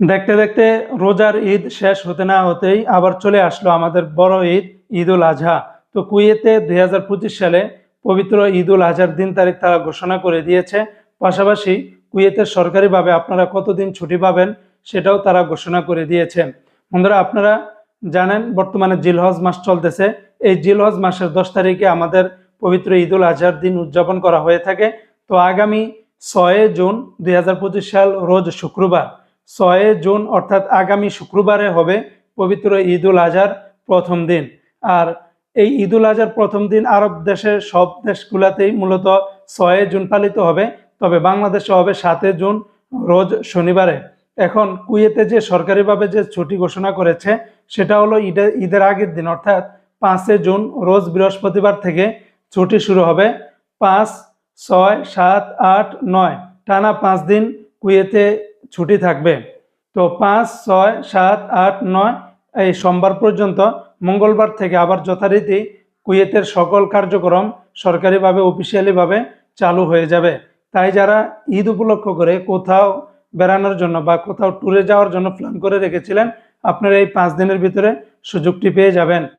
দেখতে দেখতে রোজার ঈদ শেষ হতে না হতেই আবার চলে আসলো আমাদের বড় ঈদ ঈদ উল আজহা। তো কুয়েতে দুই হাজার পঁচিশ সালে পবিত্র ঈদ উল আজহার দিন তারিখ তারা ঘোষণা করে দিয়েছে। পাশাপাশি কুয়েতের সরকারিভাবে আপনারা কতদিন ছুটি পাবেন সেটাও তারা ঘোষণা করে দিয়েছে। বন্ধুরা, আপনারা জানেন বর্তমানে জিলহজ মাস চলতেছে। এই জিলহজ মাসের দশ তারিখে আমাদের পবিত্র ঈদ উল আজহার দিন উদযাপন করা হয়ে থাকে। তো আগামী ছয় জুন দুই হাজার পঁচিশ সাল রোজ শুক্রবার ছয় জুন, অর্থাৎ আগামী শুক্রবারে হবে পবিত্র ঈদ উল আজহার প্রথম দিন। আর এই ঈদ উল আজহার প্রথম দিন আরব দেশের সব দেশগুলাতেই মূলত ছয় জুন পালিত হবে। তবে বাংলাদেশে হবে সাতে জুন, রোজ শনিবারে। এখন কুয়েতে যে সরকারিভাবে যে ছুটি ঘোষণা করেছে, সেটা হলো ঈদের ঈদের আগের দিন, অর্থাৎ পাঁচে জুন, রোজ বৃহস্পতিবার থেকে ছুটি শুরু হবে। পাঁচ, ছয়, সাত, আট, নয়, টানা পাঁচ দিন কুয়েতে ছুটি থাকবে। তো পাঁচ, ছয়, সাত, আট, নয় এই সোমবার পর্যন্ত মঙ্গলবার থেকে আবার যথারীতি কুয়েতের সকল কার্যক্রম সরকারিভাবে, অফিসিয়ালিভাবে চালু হয়ে যাবে। তাই যারা ঈদ উপলক্ষ করে কোথাও বেড়ানোর জন্য বা কোথাও ট্যুরে যাওয়ার জন্য প্ল্যান করে রেখেছিলেন, আপনারা এই পাঁচ দিনের ভিতরে সুযোগটি পেয়ে যাবেন।